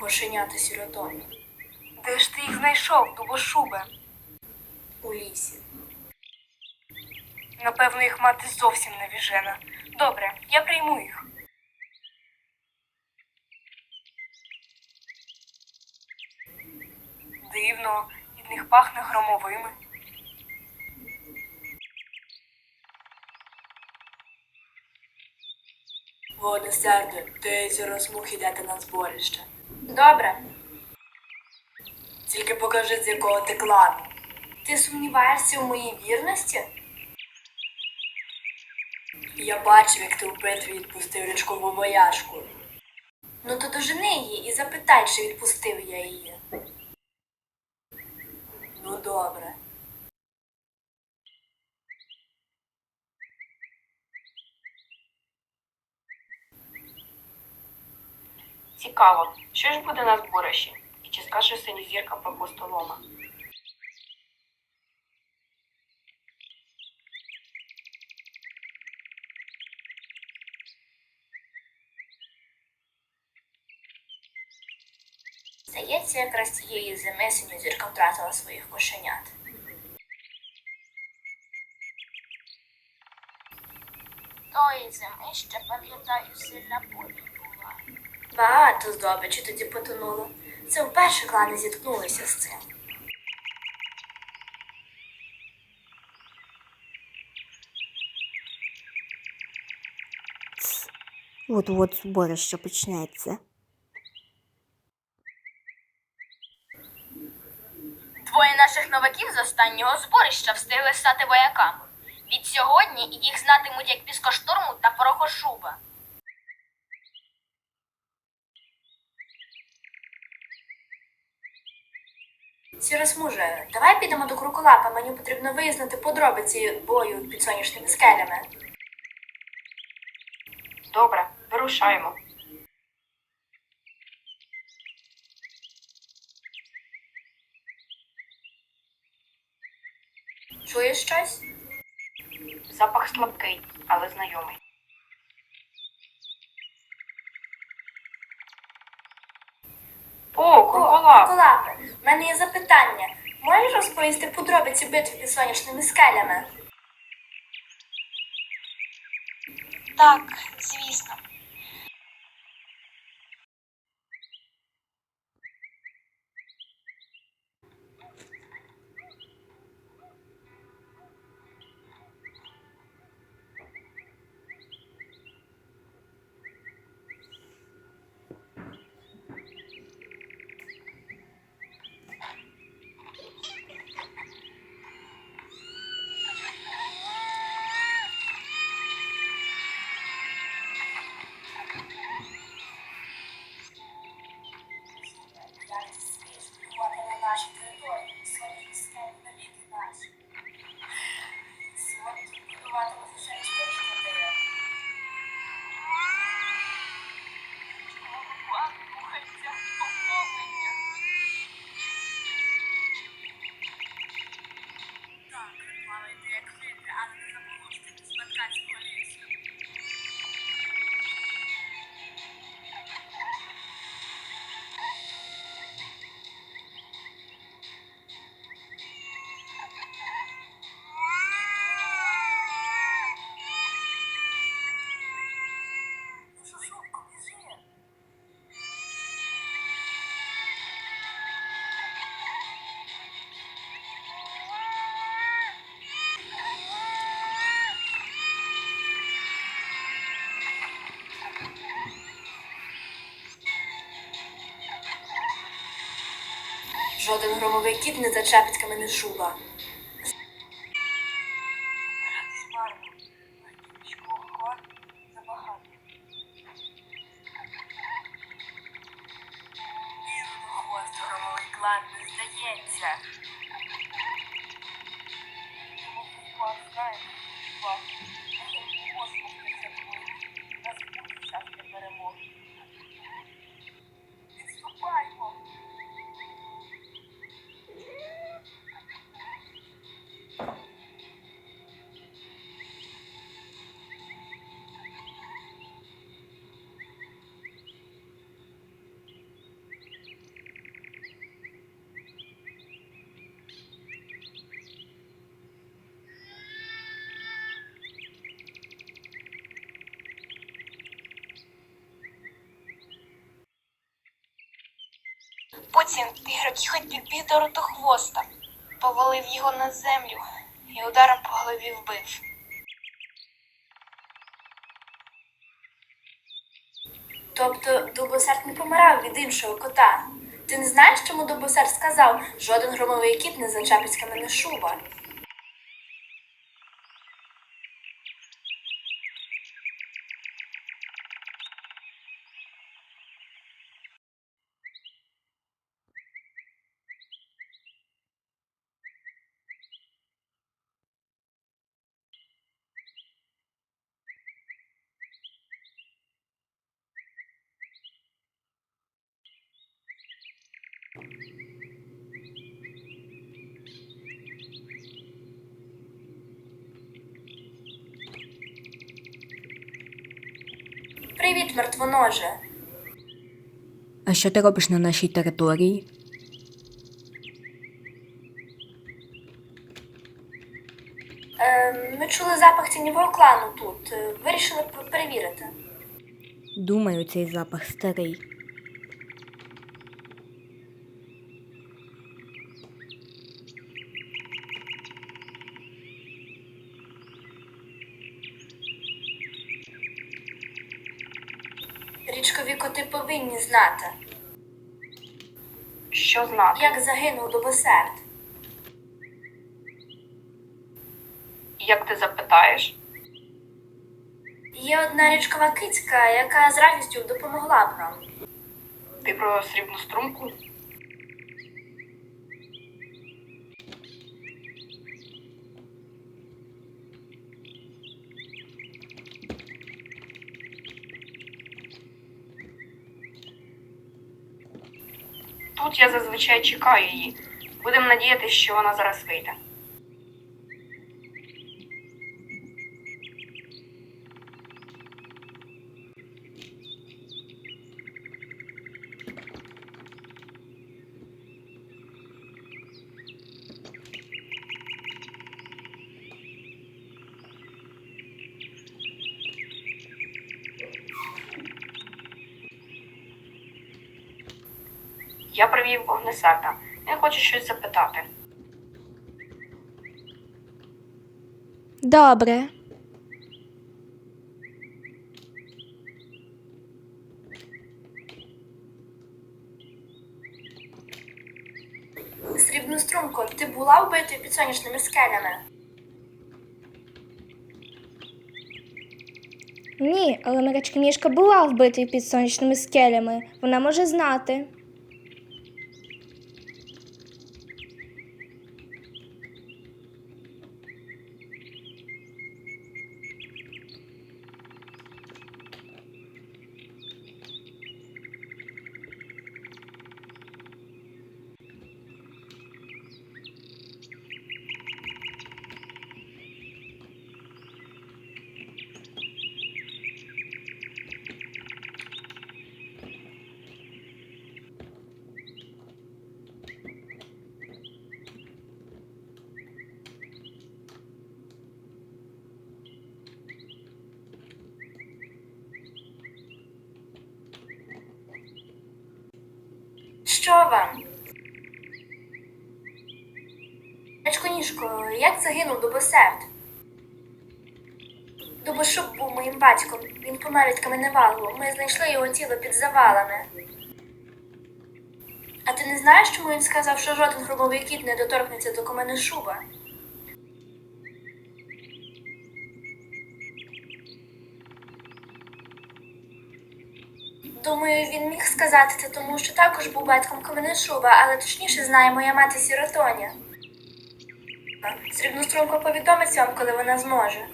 кошенята сіротою Де ж ти їх знайшов, дубошубе? у лісі. Напевно, їх мати зовсім невіжена. Добре, я прийму їх. Дивно, від них пахне громовими. Водне серде, ти зараз мух йдете на зборище. Добре. Тільки покажи, з якого ти клану. Ти сумніваєшся в моїй вірності? Я бачив, як ти у Петрі відпустив річкову вояжку. Ну то дожени її і запитай, чи відпустив я її. Ну добре. Цікаво, що ж буде на зборищі? І чи скаже синізірка про пустолома? Здається, якраз цієї зими синьозірка втратила своїх кошенят. Тої зими ще пам'ятаю сильна була. Багато здобичі тоді потонуло. Це вперше клани зіткнулися з цим. От-от зборище почнеться. Двоє наших новаків з останнього зборища встигли стати вояками. Від сьогодні їх знатимуть як піскошторму та порохошуба. Сіросмуже, давай підемо до Круколапа, мені потрібно вияснити подробиці бою під сонячними скелями. Добре, вирушаємо. Чуєш щось? Запах слабкий, але знайомий. Мене є запитання. Можеш розповісти подробиці битви під сонячними скелями? Так, звісно. Жоден громовий кіт не зачепить мене Потім тигрокіхоть підбіг до ротохвоста, повалив його на землю і ударом по голові вбив. Тобто Дубосерд не помирав від іншого кота. Ти не знаєш, чому Дубосерд сказав, жоден громовий кіт не зачепить мене шуба? Привіт, мертвоноже. А що ти робиш на нашій території? Е, ми чули запах тіньового клану тут. Е, Вирішили перевірити. Думаю, цей запах старий. Річкові коти повинні знати, Що знати? як загинув Дубосерд. Як ти запитаєш? Є одна річкова кицька, яка з радістю допомогла б нам. Ти про срібну струмку? Тут я зазвичай чекаю її. Будемо надіятися, що вона зараз вийде. Я привів вогнесерда. Він хоче щось запитати. Добре. Срібну струмку, ти була вбитою під сонячними скелями? Ні, але Мирочка Мішка була вбитою під сонячними скелями. Вона може знати. Що вам? Речко Ніжко, як загинув Дубосерд? Дубошуб був моїм батьком. Він помер від каменевалу. Ми знайшли його тіло під завалами. А ти не знаєш, чому він сказав, що жоден хромовий кіт не доторкнеться до каменешуба? Думаю, він міг сказати це, тому що також був батьком Каменешуба, але точніше знає моя мати Сіротоня. Срібну струнку повідомить вам, коли вона зможе.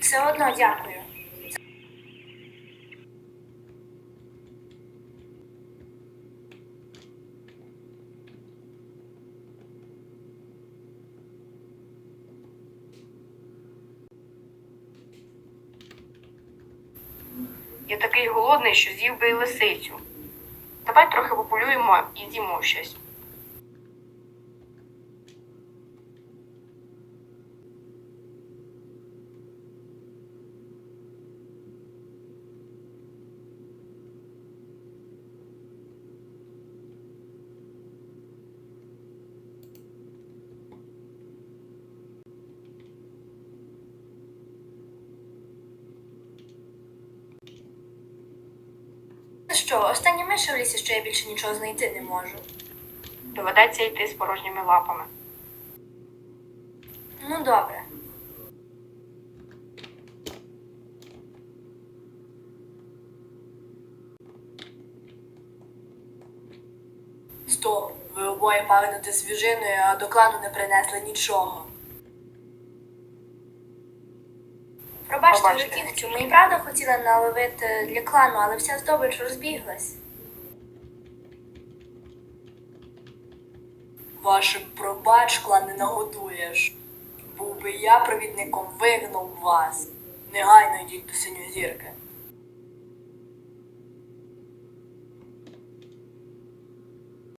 Все одно дякую. Я такий голодний, що з'їв би і лисицю. Давай трохи пополюємо і з'їмо щось. Що, останні миші в лісі, що я більше нічого знайти не можу. Доведеться йти з порожніми лапами. Ну, добре. Стоп, ви обоє пахнете свіжиною, а до клану не принесли нічого. Пробачте Пробачте. вже кігтю, ми і правда хотіли наловити для клану, але вся здобич розбіглась. Ваше пробач клан не нагодуєш. Був би я провідником, вигнав вас. Негайно йдіть до синьої зірки.